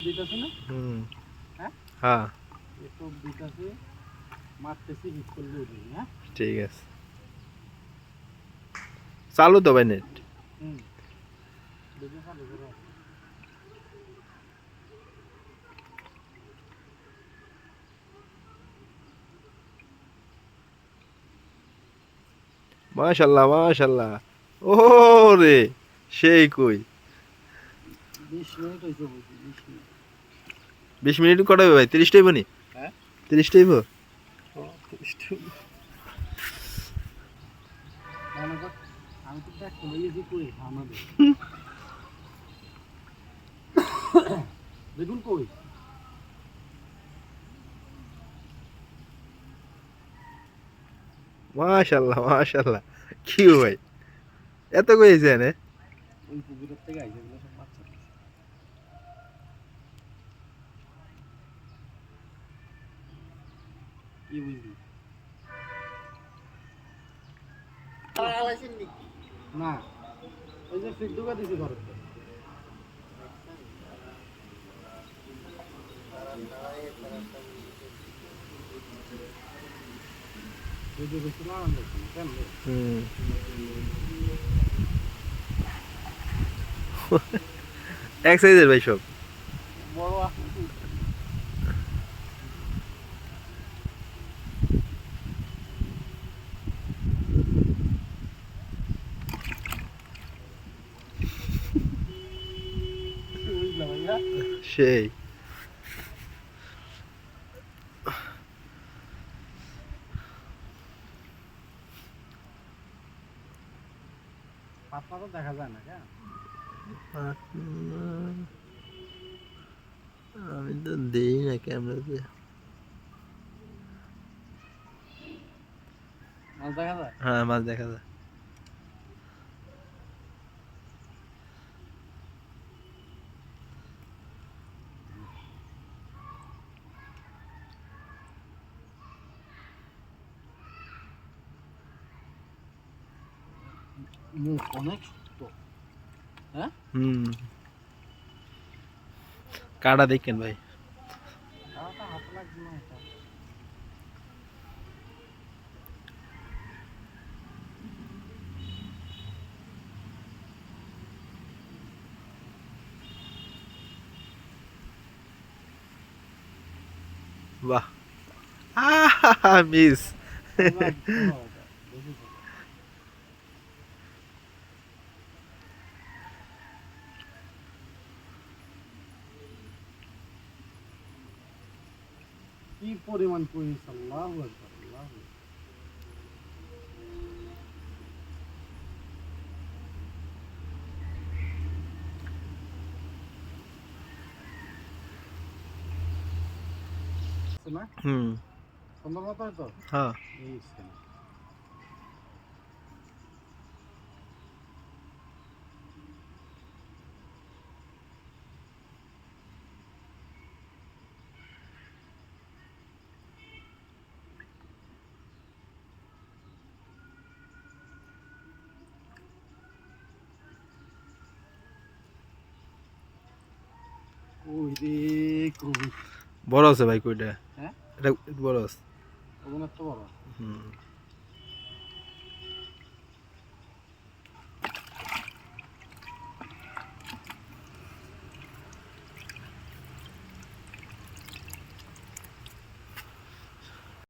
দিতেছে না? হুম। হ্যাঁ? হ্যাঁ। একটু দিতেছে মারতেছি হিট করলে উঠে হ্যাঁ? ঠিক আছে। চালু তো ভাই নেট হুম। মাশাল্লাহ মাশাল্লাহ। ও রে সেই কই? বিশ মিনিট হয়েছে বলছি বিশ মিনিট। বিশ মিনিট কটা হবে ভাই? তিরিশ টাইব নি হ্যাঁ? তিরিশ টাইব কর আমি তো ব্যাগ খুলে গেছি কই? আমাদের বেগুন কই? মাশাল্লাহ মাশাল্লাহ। কি ভাই? এত কইছে নে কি বুঝলি না। ওই যে ফিট ঢুকা দিছি ঘরের? এক সাইজের ভাই সব বড় আছে কি? বুঝলা ভাইয়া? সেই। পাতলা তো দেখা যায় না কেন আমি তো দেই না ক্যামেরাতে মাছ দেখা যায়? হ্যাঁ মাছ দেখা যায়। মুখ অনেক শক্ত হুম। কাটা দেখেন ভাই। তারাটা হাতে লাগছে না এটা। বাহ। আহা মিস না, না, এটা, বেশি ছোট। কি পরিমাণ পরিস আল্লাহ? আল্লাহ হুম। সুন্দর মতো হয়তো হ্যাঁ। কই রে কই? বড় আছে ভাই কইটা? হ্যাঁ? এটা বড় আছে ওগুলো তো বড় হুম।